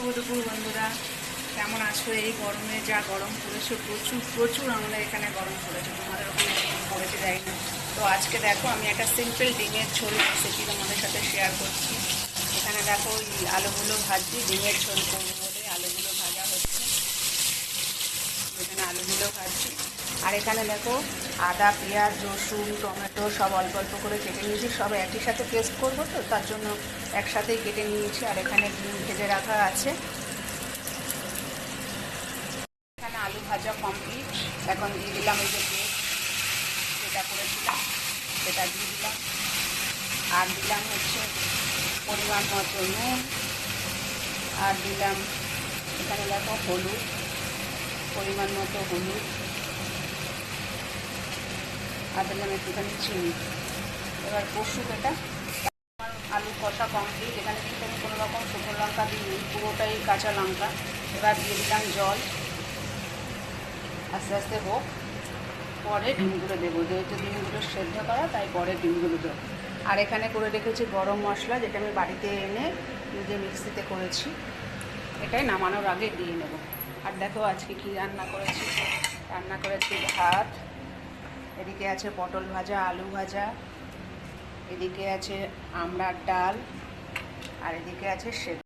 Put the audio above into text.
শুভ বন্ধুরা। কেমন আছো? এই গরমে যা গরম পড়েছে, প্রচুর প্রচুর আমাদের এখানে গরম পড়েছে। তোমাদের ওখানে পড়েছে যাই না তো আজকে দেখো, আমি একটা সিম্পল ডিমের ঝোল রেসিপি তোমাদের সাথে শেয়ার করছি। এখানে দেখো আলুগুলো ভাজছি ডিমের ঝোল করব বলে আলুগুলো ভাজা হচ্ছে এখানে আলুগুলো ভাজছি আর এখানে দেখো আদা, পেঁয়াজ, রসুন, টমেটো সব অল্প অল্প করে কেটে নিয়েছি। সব একই সাথে পেস্ট করব তো, তার জন্য একসাথেই কেটে নিয়েছি। আর এখানে ডিম ভেজে রাখা আছে। এখানে আলু ভাজা কমপ্লিট এখন দিয়ে দিলাম এই যে যেটা করেছিলাম সেটা দিয়ে দিলাম। আর দিলাম হচ্ছে পরিমাণ মতো নুন। আর দিলাম এখানে দেখো হলুদ। পরিমাণ মতো হলুদ। আর দিলাম একটুখানি চিনি। এবার কষু এটা আমার আলু কষা কমপ্লিট এখানে কিন্তু আমি কোনো রকম শুকনো লঙ্কা দিইনি, পুরোটাই কাঁচা লঙ্কা। এবার দিয়ে দিলাম জল। আস্তে আস্তে হোক। পরে ডিমগুলো দেবো। যেহেতু ডিমগুলো সেদ্ধ করা, তাই পরে ডিমগুলো দেবো। আর এখানে করে রেখেছি গরম মশলা, যেটা আমি বাড়িতে এনে নিজে মিক্সিতে করেছি। এটাই নামানোর আগে দিয়ে নেব। আর দেখো আজকে কি রান্না করেছি। রান্না করেছি ভাত, এদিকে আছে পটল ভাজা, আলু ভাজা, এদিকে আছে আমড়ার ডাল, আর এদিকে আছে সেদ্ধ।